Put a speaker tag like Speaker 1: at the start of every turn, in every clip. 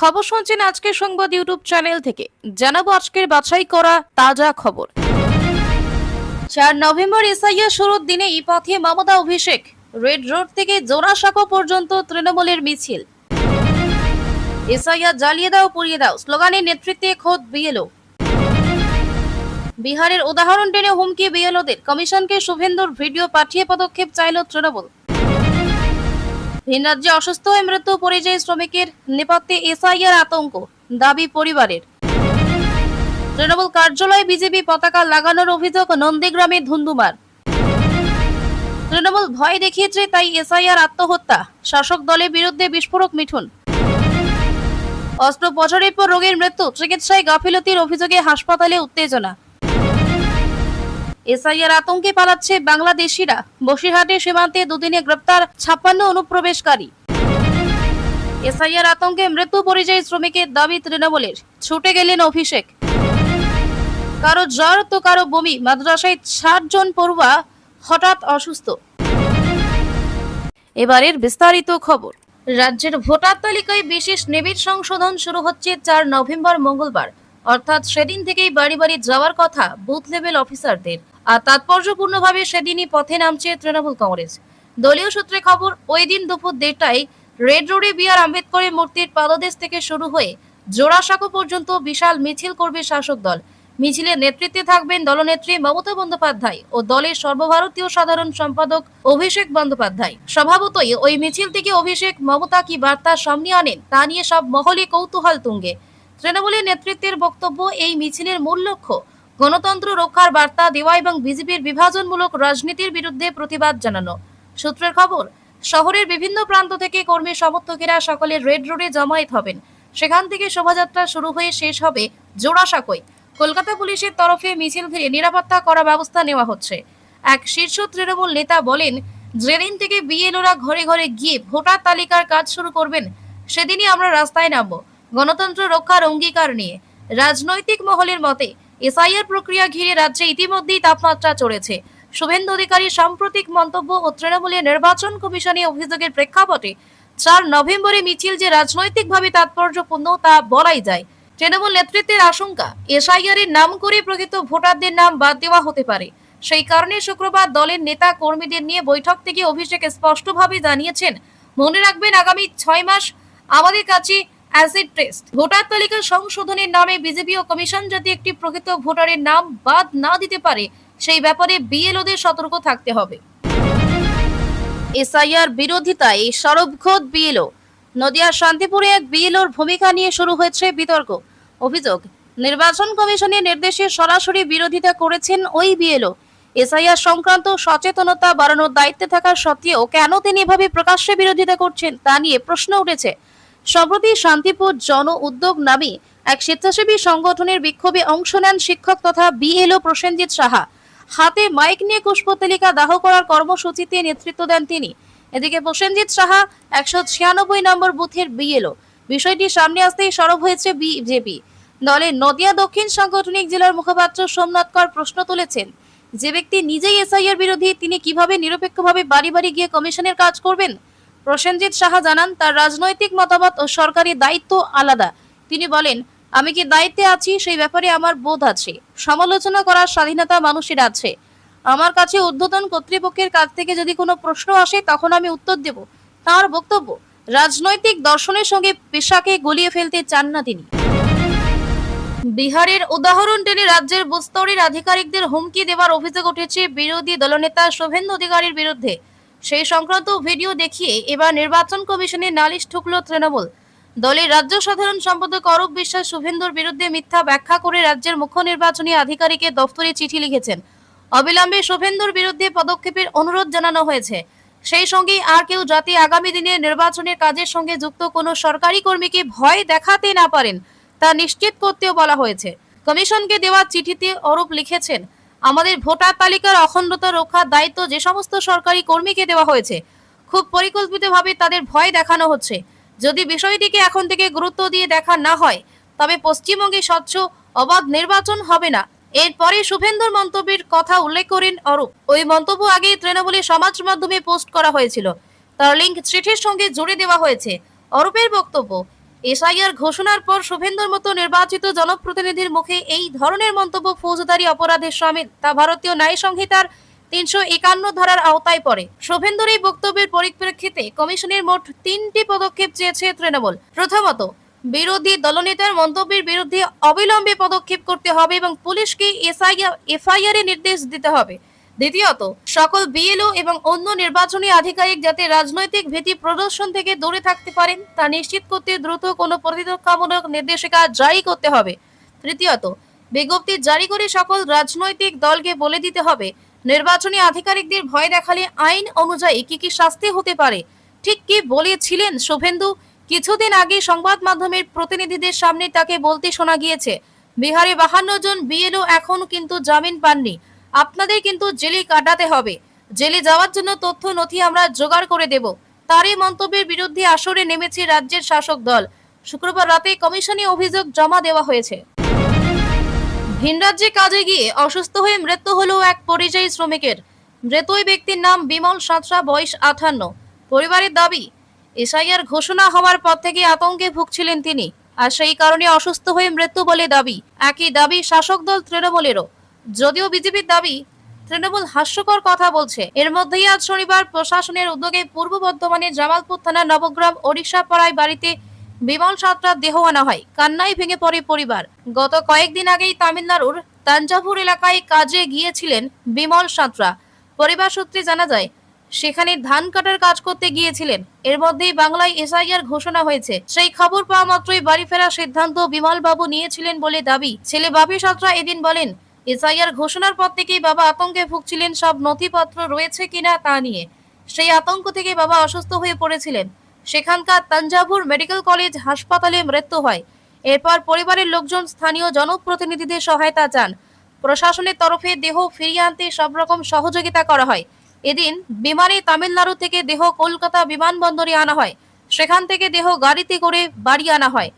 Speaker 1: খবর শুনছেন আজকের সংবাদ ইউটিউব চ্যানেল থেকে। জানাব আজকের বাছাই করা তাজা খবর। চার নভেম্বর এসআইআর শুরুর দিনে এই পথে মমতা অভিষেক রেড রোড থেকে জোড়াসাঁকো পর্যন্ত তৃণমূলের মিছিল। এসআইআর জ্বালিয়ে দাও, পুড়িয়ে দাও, স্লোগানের নেতৃত্বে খোদ বিএলও। বিহারের উদাহরণ টেনে হুমকি বিএলওদের। কমিশনকে শুভেন্দুর ভিডিও পাঠিয়ে পদক্ষেপ চাইল তৃণমূল। ভিন রাজ্যে অসুস্থ হয়ে মৃত্যু পরিযায়ী শ্রমিকের নেপথ্যে এসআইআর আতঙ্ক দাবি পরিবারের। তৃণমূল কার্যালয়ে বিজেপি পতাকা লাগানোর অভিযোগ নন্দীগ্রামে ধুন্ধুমার তৃণমূল ভয় দেখিয়েছে, তাই এসআইআর আত্মহত্যা। শাসক দলের বিরুদ্ধে বিস্ফোরক মিঠুন। অস্ত্রোপচারের পর রোগীর মৃত্যু, চিকিৎসায় গাফিলতির অভিযোগে হাসপাতালে উত্তেজনা। এসআইআর আতঙ্কে পালাচ্ছে বাংলাদেশিরা। বসিরহাটে সীমান্তে দুদিনে গ্রেপ্তার ছাপ্পান্ন অনুপ্রবেশকারী। এসআইআর আতঙ্কে মৃত্যু পরিযায়ী শ্রমিকের দাবি তৃণমূলের। ছুটে গেলেন অভিষেক। কারও জ্বর তো কারও বমি। মাদ্রাসায় ষাট জন পড়ুয়া হঠাৎ অসুস্থ। এবারের বিস্তারিত খবর। রাজ্যের ভোটার তালিকায় বিশেষ নিবিড় সংশোধন শুরু হচ্ছে চার নভেম্বর মঙ্গলবার। অর্থাৎ সেদিন থেকেই বাড়ি বাড়ি যাওয়ার কথা বুথ লেভেল অফিসারদের। আর তাৎপর্যপূর্ণভাবে সেদিনই পথে নামছে তৃণমূল কংগ্রেস। দলীয় সূত্রে খবর, ওই দিন দুপুর দেড়টায় রেড রোডে বি আর আম্বেদকরের মূর্তির পাদদেশ থেকে শুরু হয়ে জোড়াসাঁকো পর্যন্ত বিশাল মিছিল করবে শাসক দল। মিছিলের নেতৃত্বে থাকবেন দলনেত্রী মমতা বন্দ্যোপাধ্যায় ও দলের সর্বভারতীয় সাধারণ সম্পাদক অভিষেক বন্দ্যোপাধ্যায়। স্বভাবতই ওই মিছিল থেকে অভিষেক, মমতা কি বার্তা সামনে আনেন তা নিয়ে সব মহলে কৌতূহল তুঙ্গে। তৃণমূলের নেতৃত্বের বক্তব্য এই মিছিলের মূল লক্ষ্য। গণতন্ত্র রক্ষার বার্তা দেওয়া এবং বিজেপির বিভাজনমূলক রাজনীতির বিরুদ্ধে প্রতিবাদ জানানো। সূত্রের খবর, শহরের বিভিন্ন প্রান্ত থেকে কর্মী সমর্থকেরা সকলে রেড রোডে জমায়েত হবেন। সেখান থেকে শোভাযাত্রা শুরু হয়ে শেষ হবে জোড়াসাঁকোয়। কলকাতা পুলিশের তরফে মিছিল ঘিরে নিরাপত্তা করা ব্যবস্থা নেওয়া হচ্ছে। এক শীর্ষ তৃণমূল নেতা বলেন, যেদিন থেকে বিএলওরা ঘরে ঘরে গিয়ে ভোটার তালিকার কাজ শুরু করবেন, সেদিনই আমরা রাস্তায় নামবো। গণতন্ত্র রক্ষার অঙ্গীকার নিয়ে। রাজনৈতিক মহলের মতে, এসআইআর প্রক্রিয়া ঘিরে রাজ্যে ইতিমধ্যেই তাপমাত্রা চড়েছে। শুভেন্দু অধিকারী সাম্প্রতিক মন্তব্য ও তৃণমূলের নির্বাচন কমিশনে অভিযোগের প্রেক্ষাপটে, চার নভেম্বরে মিছিল যে রাজনৈতিকভাবে তাৎপর্যপূর্ণ তা বলাই যায়। তৃণমূল নেতৃত্বের আশঙ্কা, এসআইআর এর নাম করে প্রকৃত ভোটারদের নাম বাদ দেওয়া হতে পারে। সেই কারণে শুক্রবার দলের নেতা কর্মীদের নিয়ে বৈঠক থেকে অভিষেক স্পষ্টভাবে জানিয়েছেন, মনে রাখবেন আগামী ছয় মাস আমাদের কাছে অ্যাসিড টেস্ট ভোটার তালিকা সংশোধনের নামে বিজেপি ও কমিশন যদি একটি প্রকৃত ভোটারের নাম বাদ না দিতে পারে, সেই ব্যাপারে বিএলওদের সতর্ক থাকতে হবে। এসআইআর বিরোধিতায় সরবখোদ বিএলও। নদিয়ার শান্তিপুরে এক বিএলওর ভূমিকা নিয়ে শুরু হয়েছে বিতর্ক। অভিযোগ, নির্বাচন কমিশনের নির্দেশে সরাসরি বিরোধিতা করেছেন ওই বিএলও। এসআইআর সংক্রান্ত সচেতনতা বাড়ানোর দায়িত্বে থাকা সত্ত্বেও কেন তিনি এভাবে প্রকাশ্যে বিরোধিতা করছেন তা নিয়ে প্রশ্ন উঠেছে। সম্প্রতি শান্তিপুর জন উদ্যোগ নামে এক স্বেচ্ছাসেবী সংগঠনের বিক্ষোভে অংশ নেন শিক্ষক তথা বিএলও প্রসেনজিৎ সাহা। হাতে মাইক নিয়ে পুষ্পতালিকা দাহ করার কর্মসূচিতে নেতৃত্ব দেন তিনি। এদিকে প্রসেনজিৎ সাহা একশো ছিয়ানব্বই নম্বর বুথের বিএলও। বিষয়টি সামনে আসতেই সরব হয়েছে বিজেপি। দলের নদিয়া দক্ষিণ সাংগঠনিক জেলার মুখপাত্র সোমনাথ কর প্রশ্ন তুলেছেন, যে ব্যক্তি নিজেই এসআইয়ের বিরোধী, তিনি কীভাবে নিরপেক্ষভাবে বাড়ি বাড়ি গিয়ে কমিশনের কাজ করবেন? প্রসেনজিৎ সাহা জানান, তার রাজনৈতিক মতামত ও সরকারি দায়িত্ব আলাদা। তিনি বলেন, আমি কি দায়িত্বে আছি? সেই ব্যাপারে আমার বোধ আছে। সমালোচনা করার স্বাধীনতা মানুষের আছে। আমার কাছে ঊর্ধ্বতন কর্তৃপক্ষের কাছ থেকে যদি কোনো প্রশ্ন আসে, তখন আমি উত্তর দেব। তার বক্তব্য, রাজনৈতিক দর্শনের সঙ্গে পেশাকে গলিয়ে ফেলতে চান না তিনি। বিহারের উদাহরণ টেনে রাজ্যের বুস্তরের আধিকারিকদের হুমকি দেওয়ার অভিযোগ উঠেছে বিরোধী দলনেতা শুভেন্দু অধিকারীর বিরুদ্ধে। সেই সংক্রান্ত ভিডিও দেখিয়ে এবার নির্বাচন কমিশনে নালিশ ঠুকল তৃণমূল। দলের রাজ্য সাধারণ সম্পাদক অরূপ বিশ্বাস শুভেন্দুর বিরুদ্ধে মিথ্যা ব্যাখ্যা করে রাজ্যের মুখ্য নির্বাচনী আধিকারিকের দফতরে চিঠি লিখেছেন। অবিলম্বে শুভেন্দুর বিরুদ্ধে পদক্ষেপের অনুরোধ জানানো হয়েছে। সেই সঙ্গেই আর কেউ যাতে আগামী দিনে নির্বাচনের কাজের সঙ্গে যুক্ত কোনো সরকারি কর্মীকে ভয় দেখাতে না পারেন, তা নিশ্চিত করতেও বলা হয়েছে। কমিশনকে দেওয়া চিঠিতে অরূপ লিখেছেন আমাদের ভোটার তালিকার অখণ্ডতা রক্ষার দায়িত্ব যে সমস্ত সরকারি কর্মীকে দেওয়া হয়েছে, খুব পরিকল্পিতভাবে তাদের ভয় দেখানো হচ্ছে। যদি বিষয়টিকে এখন থেকে গুরুত্ব দিয়ে দেখা না হয়, তবে পশ্চিমবঙ্গে স্বচ্ছ, অবাধ নির্বাচন হবে না। এরপরে শুভেন্দুর মন্তব্যের কথা উল্লেখ করেন অরূপ। ওই মন্তব্য আগে তৃণমূলের সমাজ মাধ্যমে পোস্ট করা হয়েছিল। তার লিঙ্ক চিঠির সঙ্গে জুড়ে দেওয়া হয়েছে। অরূপের বক্তব্য এসআইআর ঘোষণার পর শুভেন্দুর মতো নির্বাচিত জনপ্রতিনিধির মুখে এই ধরনের মন্তব্য ফৌজদারি অপরাধের শামিল তা ভারতীয় ন্যায় সংহিতার তিনশো একান্ন ধারার আওতায় পড়ে। শুভেন্দুর এই বক্তব্যের পরিপ্রেক্ষিতে কমিশনের মোট তিনটি পদক্ষেপ চেয়েছে তৃণমূল। প্রথমত, বিরোধী দলনেতার মন্তব্যের বিরুদ্ধে অবিলম্বে পদক্ষেপ করতে হবে এবং পুলিশকে এসআইআর, এফআইআর এর নির্দেশ দিতে হবে। দ্বিতীয়ত, সকল বিএলও এবং অন্য নির্বাচনী আধিকারিক যাতে রাজনৈতিক ভীতি প্রদর্শন থেকে দূরে থাকতে পারেন, তা নিশ্চিত করতে দ্রুত কোনো প্রতিরক্ষামূলক নির্দেশিকা জারি করতে হবে। তৃতীয়ত, বিজ্ঞপ্তি জারি করে সকল রাজনৈতিক দলকে বলে দিতে হবে, নির্বাচনী আধিকারিকদের ভয় দেখালে আইন অনুযায়ী কি কি শাস্তি হতে পারে। ঠিক কি বলেছিলেন শুভেন্দু? কিছুদিন আগে সংবাদ মাধ্যমের প্রতিনিধিদের সামনে তাকে বলতে শোনা গিয়েছে, বিহারে বাহান্ন জন বিএলও এখন কিন্তু জামিন পাননি। আপনাদের কিন্তু জেলে কাটাতে হবে। জেলে যাওয়ার জন্য তথ্য নথি আমরা জোগাড় করে দেব। তারই মন্তব্যের বিরুদ্ধে আসরে নেমেছে রাজ্যের শাসক দল। শুক্রবার রাতে কমিশনে অভিযোগ জমা দেওয়া হয়েছে। ভিনরাজ্যে কাজে গিয়ে অসুস্থ হয়ে মৃত্যু হলো এক পরিযায়ী শ্রমিকের। মৃত ওই ব্যক্তির নাম বিমল সাঁতরা, বয়স আঠান্ন। পরিবারের দাবি, এসআইআর ঘোষণা হওয়ার পর থেকে আতঙ্কে ভুগছিলেন তিনি। আর সেই কারণে অসুস্থ হয়ে মৃত্যু বলে দাবি। একই দাবি শাসক দল তৃণমূলেরও। যদিও বিজেপির দাবি তৃণমূল হাস্যকর কথা বলছে। এর মধ্যেই আজ শনিবার প্রশাসনের উদ্যোগে পূর্ব বর্ধমানের জামালপুর থানার নবগ্রাম ওড়িশা পাড়ায় বাড়িতে বিমল সাঁতরার দেহ আনা হয়। কান্নায় ভেঙে পড়ে পরিবার। গত কয়েকদিন আগেই তামিলনাড়ুর তাঞ্জাভুর এলাকায় কাজে গিয়েছিলেন বিমল সাঁতরা। পরিবার সূত্রে জানা যায়, সেখানে ধান কাটার কাজ করতে গিয়েছিলেন। এর মধ্যেই বাংলায় এসআইআর ঘোষণা হয়েছে। সেই খবর পাওয়া মাত্রই বাড়ি ফেরার সিদ্ধান্ত বিমল বাবু নিয়েছিলেন বলে দাবি। ছেলে বাপি সাঁতরা এদিন বলেন এসআইআর ঘোষণার পর থেকেই বাবা আতঙ্কে ভুগছিলেন, সব নথিপত্র রয়েছে কিনা তা নিয়ে। সেই আতঙ্ক থেকে বাবা অসুস্থ হয়ে পড়েছিলেন। সেখানকার তাঞ্জাভুর মেডিকেল কলেজ হাসপাতালে মৃত্যু হয়। এরপর পরিবারের লোকজন স্থানীয় জনপ্রতিনিধিদের সহায়তা চান। প্রশাসনের তরফে দেহ ফিরিয়ে আনতে সব রকম সহযোগিতা করা হয়। এদিন বিমানে তামিলনাড়ু থেকে দেহ কলকাতা বিমানবন্দরে আনা হয়। সেখান থেকে দেহ গাড়িতে করে বাড়ি আনা হয়।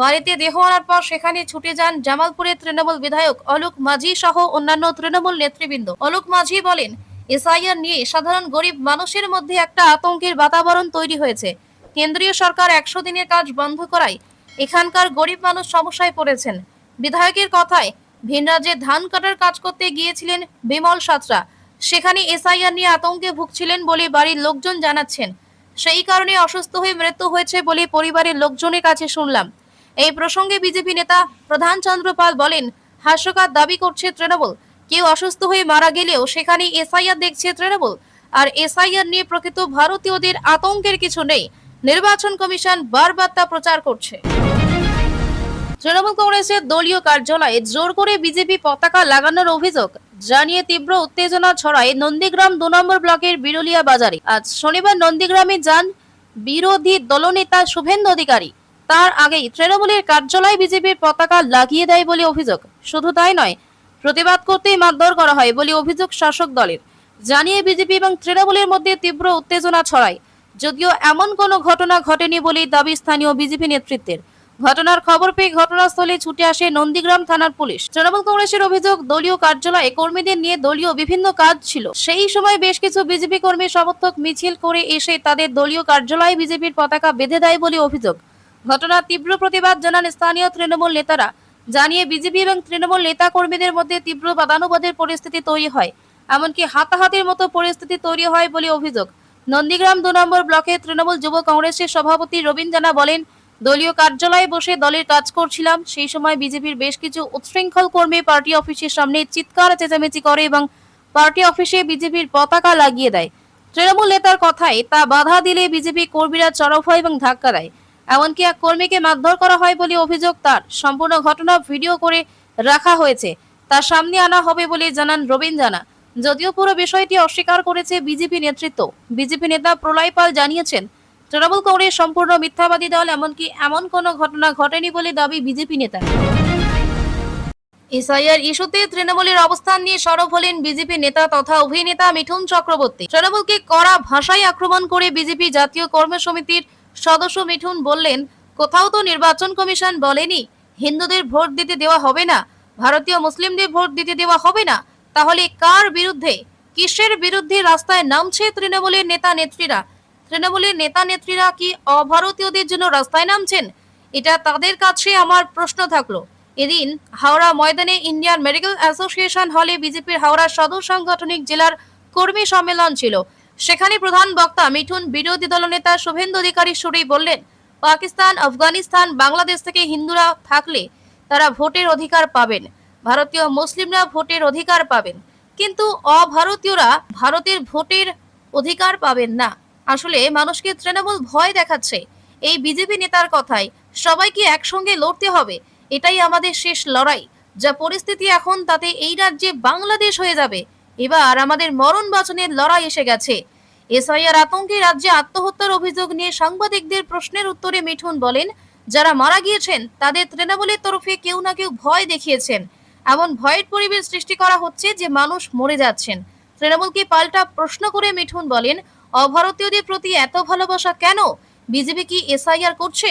Speaker 1: বাড়িতে দেহ আনার পর সেখানে ছুটে যান জামালপুরের তৃণমূল বিধায়ক অলোক মাঝি সহ অন্যান্য তৃণমূল নেতৃবৃন্দ। অলোক মাঝি বলেন, এসআইআর নিয়ে সাধারণ গরিব মানুষের মধ্যে একটা আতঙ্কের বাতাবরণ তৈরি হয়েছে। কেন্দ্রীয় সরকার একশো দিনের কাজ বন্ধ করায় এখানকার গরিব মানুষ সমস্যায় পড়েছেন। বিধায়কের কথায়, ভিন রাজ্যে ধান কাটার কাজ করতে গিয়েছিলেন বিমল সাঁতরা। সেখানে এসআইআর নিয়ে আতঙ্কে ভুগছিলেন বলে বাড়ির লোকজন জানাচ্ছেন। সেই কারণে অসুস্থ হয়ে মৃত্যু হয়েছে বলে পরিবারের লোকজনের কাছে শুনলাম। এই প্রসঙ্গে বিজেপি নেতা প্রধান চন্দ্র পাল বলেন, হাস্যকার দাবি করছে তৃণমূল। কেউ অসুস্থ হয়ে মারা গেলেও সেখানে এসআইআর দেখছে তৃণমূল। আর এসআইআর নিয়ে প্রকৃত ভারতীয়দের আতঙ্কের কিছু নেই। নির্বাচন কমিশন বারবার তা প্রচার করছে। তৃণমূল কংগ্রেসের দলীয় কার্যালয়ে জোর করে বিজেপি পতাকা লাগানোর অভিযোগ জানিয়ে তীব্র উত্তেজনা ছড়ায় নন্দীগ্রাম দু নম্বর ব্লকের বিরুলিয়া বাজারে। আজ শনিবার নন্দীগ্রামে যান বিরোধী দলনেতা শুভেন্দু অধিকারী। তার আগেই তৃণমূলের কার্যালয়ে বিজেপির পতাকা লাগিয়ে দেয় বলে অভিযোগ। শুধু তাই নয়, প্রতিবাদ করতেই মারধর করা হয় বলে অভিযোগ শাসক দলের। জানিয়ে বিজেপি এবং তৃণমূলের মধ্যে তীব্র উত্তেজনা ছড়ায়। যদিও এমন কোনো ঘটনা ঘটেনি বলেই দাবি স্থানীয় বিজেপি নেতৃত্বের। ঘটনার খবর পেয়ে ঘটনাস্থলে ছুটে আসে নন্দীগ্রাম থানার পুলিশ। তৃণমূল কংগ্রেসের অভিযোগ, দলীয় কার্যালয়ে কর্মীদের নিয়ে দলীয় বিভিন্ন কাজ ছিল। সেই সময় বেশ কিছু বিজেপি কর্মী সমর্থক মিছিল করে এসে তাদের দলীয় কার্যালয়ে বিজেপির পতাকা বেঁধে দেয় বলে অভিযোগ। ঘটনার তীব্র প্রতিবাদ জানান স্থানীয় তৃণমূল নেতারা। জানিয়ে বিজেপি এবং তৃণমূল নেতা কর্মীদের মধ্যে তীব্র বাদানুবাদের পরিস্থিতি তৈরি হয়। এমনকি হাতাহাতির মতো পরিস্থিতি তৈরি হয় বলে অভিযোগ। নন্দীগ্রাম দু নম্বর ব্লকে তৃণমূল যুব কংগ্রেসের সভাপতি রবীন জানা বলেন, দলীয় কার্যালয়ে বসে দলের কাজ করছিলাম। সেই সময় বিজেপির বেশ কিছু উচ্ছৃঙ্খল কর্মী পার্টি অফিসের সামনে চিৎকার, চেঁচামেচি করে এবং পার্টি অফিসে বিজেপির পতাকা লাগিয়ে দেয়। তৃণমূল নেতার কথায় তা বাধা দিলে বিজেপি কর্মীরা চরফ হয় এবং ধাক্কা দেয়। এমনকি এক কর্মীকে মারধর করা হয় বলে অভিযোগ তার। সম্পূর্ণ ঘটনা ভিডিও করে রাখা হয়েছে। তার সামনে আনা হবে বলে জানান রবীন জানা যদিও পুরো বিষয়টি অস্বীকার করেছে বিজেপি নেতৃত্ব। বিজেপি নেতা প্রলয় পাল জানিয়েছেন, তৃণমূল কংগ্রেস সম্পূর্ণ মিথ্যাবাদী দল, এমনকি এমন কোনো ঘটনা ঘটেনি বলে দাবি বিজেপি নেতা। এসআইআর ইস্যুতে তৃণমূলের অবস্থান নিয়ে সরব হলেন বিজেপি নেতা তথা অভিনেতা মিঠুন চক্রবর্তী। তৃণমূলকে কড়া ভাষায় আক্রমণ করে বিজেপি জাতীয় কর্ম সমিতির সদস্য মিঠুন বললেন, কোথাও তো নির্বাচন কমিশন বলেনি, হিন্দুদের ভোট দিতে দেওয়া হবে না, ভারতীয় মুসলিমদের ভোট দিতে দেওয়া হবে না, তাহলে কার বিরুদ্ধে, কিসের বিরুদ্ধে রাস্তায় নামছে তৃণমূলের নেতা নেত্রীরা? তৃণমূলের নেতা নেত্রীরা কি অভারতীয়দের জন্য রাস্তায় নামছেন? এটা তাদের কাছে আমার প্রশ্ন থাকল। এদিন হাওড়া ময়দানে ইন্ডিয়ান মেডিকেল অ্যাসোসিয়েশন হলে বিজেপির হাওড়া সদর সাংগঠনিক জেলার কর্মী সম্মেলন ছিল। সেখানে প্রধান বক্তা মিঠুন বিরোধী দলনেতা শুভেন্দু অধিকারী সুরেই বললেন, পাকিস্তান, আফগানিস্তান, বাংলাদেশ থেকে হিন্দুরা থাকলে তারা ভোটের অধিকার পাবেন, ভারতীয় মুসলিমরা ভোটের অধিকার পাবেন, কিন্তু অভারতীয়রা ভারতের ভোটের অধিকার পাবেন না। আসলে মানুষকে তৃণমূল ভয় দেখাচ্ছে, এই বিজেপি নেতার কথায় সবাইকে একসঙ্গে লড়তে হবে? এটাই আমাদের শেষ লড়াই, যা পরিস্থিতি এখন তাতে এই রাজ্যে বাংলাদেশ হয়ে যাবে। এবার আমাদের মরণ বাঁচনের লড়াই এসে গেছে। এসআইআর আতঙ্কে রাজ্যে আত্মহত্যার অভিযোগ নিয়ে সাংবাদিকদের প্রশ্নের উত্তরে মিঠুন বলেন, যারা মারা গিয়েছেন, তাদের তৃণমূলের তরফে কেউ না কেউ ভয় দেখিয়েছেন। এমন ভয়ের পরিবেশ সৃষ্টি করা হচ্ছে যে মানুষ মরে যাচ্ছেন। তৃণমূলকে পাল্টা প্রশ্ন করে মিঠুন বলেন, অভারতীয়দের প্রতি এত ভালোবাসা কেন? বিজেপি কি এসআইআর করছে?